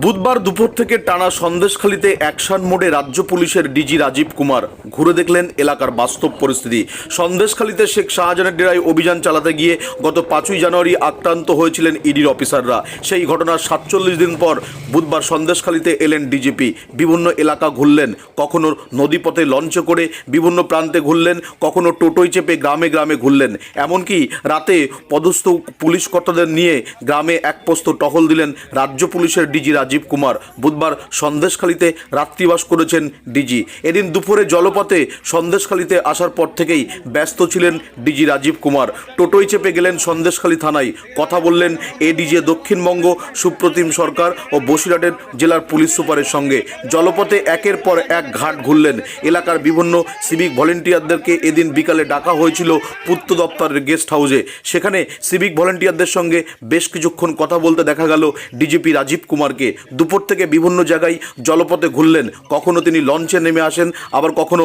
বুধবার দুপুর থেকে টানা সন্দেশখালীতে অ্যাকশন মোডে রাজ্য পুলিশের ডিজি রাজীব কুমার। ঘুরে দেখলেন এলাকার বাস্তব পরিস্থিতি। সন্দেশখালীতে শেখ শাহজাহানের ডেরায় অভিযান চালাতে গিয়ে গত পাঁচই জানুয়ারি আক্রান্ত হয়েছিলেন ইডির অফিসাররা। সেই ঘটনার সাতচল্লিশ দিন পর বুধবার সন্দেশখালীতে এলেন ডিজিপি। বিভিন্ন এলাকা ঘুরলেন, কখনো নদীপথে লঞ্চে করে বিভিন্ন প্রান্তে ঘুরলেন, কখনো টোটোয় চেপে গ্রামে গ্রামে ঘুরলেন। এমনকি রাতে পদস্থ পুলিশ কর্তাদের নিয়ে গ্রামে এক পোস্ত টহল দিলেন রাজ্য পুলিশের ডিজি রাজীব কুমার। বুধবার সন্দেশখালীতে রাত্রিবাস করেছেন ডিজি। এদিন দুপুরে জলপথে সন্দেশখালীতে আসার পর থেকেই ব্যস্ত ছিলেন ডিজি রাজীব কুমার। টোটোয় চেপে গেলেন সন্দেশখালী থানায়। কথা বললেন এডিজে দক্ষিণবঙ্গ, সুপ্রতিম সরকার ও বসিরহাটের জেলার পুলিশ সুপারের সঙ্গে। জলপথে একের পর এক ঘাট ঘুরলেন। এলাকার বিভিন্ন সিভিক ভলেন্টিয়ারদেরকে এদিন বিকালে ডাকা হয়েছিল পূর্ত দপ্তরের গেস্ট হাউসে। সেখানে সিভিক ভলেন্টিয়ারদের সঙ্গে বেশ কিছুক্ষণ কথা বলতে দেখা গেল ডিজিপি রাজীব কুমারকে। দুপুর থেকে বিভিন্ন জায়গায় জলপথে ঘুরলেন। কখনো তিনি লঞ্চে নেমে আসেন, আবার কখনো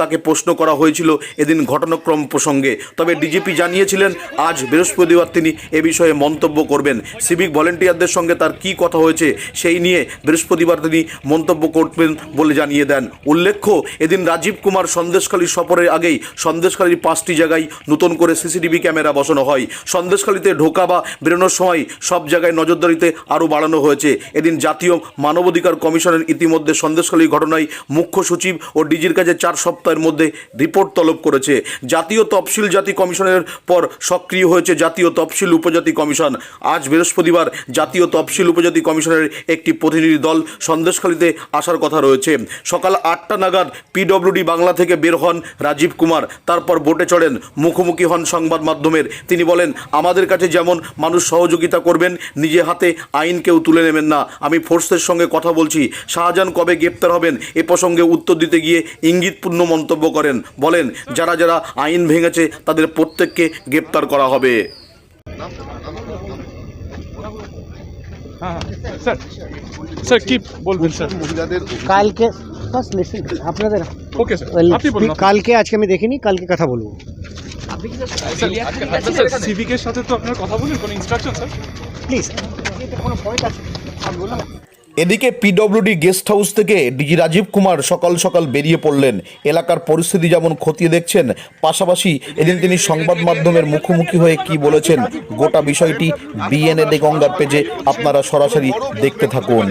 তাকে প্রশ্ন করা হয়েছিল এদিন ঘটনাক্রম প্রসঙ্গে। তবে ডিজিপি জানিয়েছিলেন, আজ বৃহস্পতিবার তিনি এ বিষয়ে মন্তব্য করবেন। সিভিক ভলেন্টিয়ারদের সঙ্গে তার কি কথা হয়েছে সেই নিয়ে বৃহস্পতিবার তিনি মন্তব্য করবেন বলে জানিয়ে দেন। উল্লেখ্য, এদিন রাজীব কুমার সন্দেশখালী সফরের আগেই সন্দেশখালীর পাঁচটি জায়গায় নতুন করে সিসিটিভি ক্যামেরা বসানো হয়। সন্দেশখালীতে ঢোকা বা বেরোনোর সময় সব জায়গায় নজরদারিতে আরও বাড়ানো হয়েছে। এদিন জাতীয় মানবাধিকার কমিশনের ইতিমধ্যে সন্দেশখালী ঘটনায় মুখ্য সচিব ও ডিজির কাছে চার সপ্তাহের মধ্যে রিপোর্ট তলব করেছে। জাতীয় তফসিল জাতি কমিশনের পর সক্রিয় হয়েছে জাতীয় তফসিল উপজাতি কমিশন। আজ বৃহস্পতিবার জাতীয় তফসিল উপজাতি কমিশনের একটি প্রতিনিধি দল সন্দেশখালীতে আসার কথা রয়েছে। সকাল আটটা নাগাদ পিডব্লিউডি বাংলা থেকে বের হন রাজীব কুমার। তারপর বোটে চড়েন, মুখোমুখি হন সংবাদ মাধ্যমের। তিনি বলেন, আমাদের কাছে যেমন মানুষ সহযোগিতা করবেন, নিজে হাতে আইন কেউ তুলে নেবেন না। আমি ফোর্সের সঙ্গে কথা বলছি। শাহজাহান কবে গ্রেপ্তার হবেন? এ প্রসঙ্গে উত্তর দিতে গিয়ে ইঙ্গিতপূর্ণ মন্তব্য করেন। বলেন যারা যারা আইন ভেঙেছে তাদের প্রত্যেককে গ্রেপ্তার করা হবে। হ্যাঁ হ্যাঁ। স্যার স্যার কি বলবেন স্যার? মহিলাদের কালকে ফার্স্ট লিসেন আপনাদের ওকে স্যার আপনি বলুন কালকে আজকে আমি দেখিনি কালকে কথা বলব। স্যার সিভিকের সাথে তো আপনার কথা বলুন কোনো ইনস্ট্রাকশন স্যার? প্লিজ কোনো পয়েন্ট আছে বলুন। এদিকে পিডব্লিউডি গেস্ট হাউস থেকে ডিজি রাজীব কুমার সকাল সকাল বেরিয়ে পড়লেন। এলাকার পরিস্থিতি যেমন খতিয়ে দেখছেন পাশাপাশি এদিন তিনি সংবাদ মাধ্যমের মুখোমুখি হয়ে কি বলেছেন গোটা বিষয়টি বিএনএ গঙ্গার পেজে আপনারা সরাসরি দেখতে থাকুন।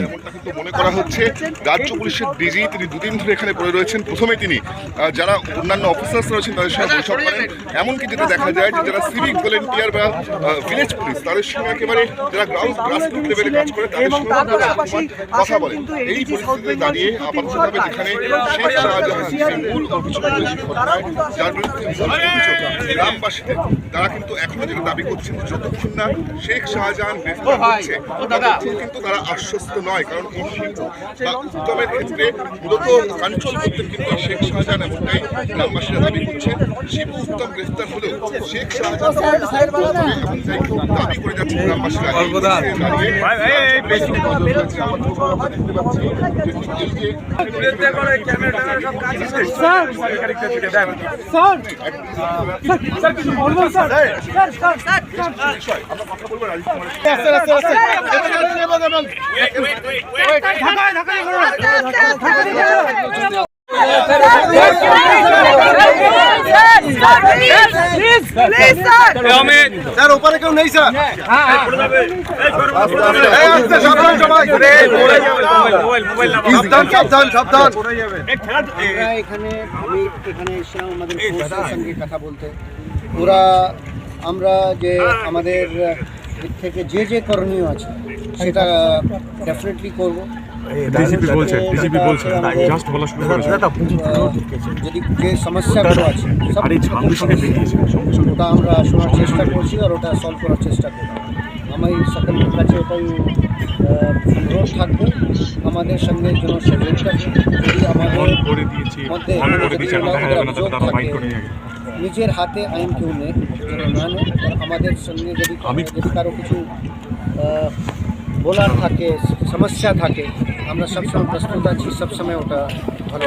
মনে করা হচ্ছে রাজ্য পুলিশের ডিজি তিনি দুদিন ধরে এখানে পড়ে রয়েছেন। প্রথমে তিনি যারা অন্যান্য অফিসার্স রয়েছেন তাদের সঙ্গে বৈঠক করেন। এমনকি যেটা দেখা যায় যে যারা সিভিক ভলেন্টিয়ার বা ভিলেজ পুলিশ তাদের সঙ্গে একেবারে যারা গ্রাউন্ড গ্রাসরুট লেভেলে কাজ করে তাদের সঙ্গে কথা বলেন। এই পরিস্থিতিতে দাঁড়িয়ে আপাতভাবে যেখানে শেখ শাহজাহান মূল অভিযোগ যার বিরুদ্ধে গ্রামবাসীদের তারা কিন্তু এখনও যেটা দাবি করছেন যতক্ষণ না শেখ শাহজাহান গ্রেফতার হচ্ছে ততক্ষণ কিন্তু তারা আশ্বস্ত নয় কারণ এই শিল্প বা উত্তমের ক্ষেত্রে মূলত কন্ট্রোল করতে কিন্তু শেখ শাহজাহান এমনটাই গ্রামবাসীরা দাবি করছেন শিবু উত্তম গ্রেফতার হলেও শেখ শাহজাহান দাবি করে যাচ্ছেন গ্রামবাসীরা। দাঁড়িয়ে বেশ নজর রয়েছে আমার দেখতে পাচ্ছি যে এই যে আমরা কথা বলব রাজীব কুমারের ওপারে কেউ নেই স্যার এখানে এসেছিলাম আমাদের কথা বলতে ওরা আমরা যে আমাদের থেকে যে যে করণীয় আছে সেটা ডেফিনেটলি করব বলছেন ডিজিপি বলছেন জাস্ট বলা শুরু করেছেন। যদি যে সমস্যাগুলো আছে সব ওটা আমরা শোনার চেষ্টা করছি আর ওটা সলভ করার চেষ্টা করব। আমি সকলের কাছে ওটাই অনুরোধ থাকবে। আমাদের সঙ্গে যেন সহযোগিতা। যদি আমাদের করে দিয়েছি মধ্যে নিজের হাতে আইন কেউ নেই না আর আমাদের সঙ্গে যদি আমি- কারও কিছু বলার থাকে সমস্যা থাকে আমরা সবসময় প্রস্তুত আছি সবসময় ওটা ভালো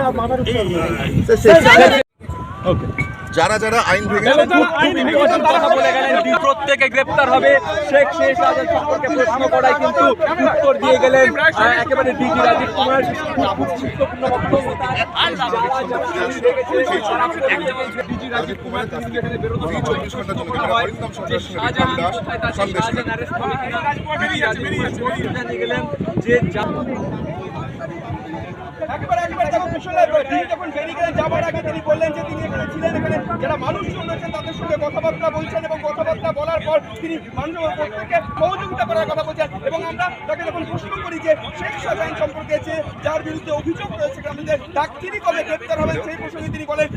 ওকে যারা যারা আইন ভেঙেছেন কথা বলে গেলেন দি প্রত্যেকে গ্রেপ্তার হবে। শেখ শেষ সম্পর্কে প্রশ্ন করায় কিন্তু উত্তর দিয়ে গেলেন একেবারে ডিজি রাজীব কুমার যে একবার একবার দেখো পিছনে তিনি যখন বেরিয়ে যাবার আগে তিনি বললেন যে তিনি এখানে ছিলেন, এখানে যারা মানুষজন রয়েছেন তাদের সঙ্গে কথাবার্তা বলছেন এবং কথাবার্তা বলার পর তিনি মানুষের প্রত্যেককে সহযোগিতা করার কথা বলছেন। এবং আমরা তাকে যখন প্রশ্ন করি যে শেখ শাহজাহান সম্পর্কে যার বিরুদ্ধে অভিযোগ রয়েছে গ্রামীণদের তাক তিনি কবে গ্রেপ্তার হবেন সেই প্রসঙ্গে তিনি বলেন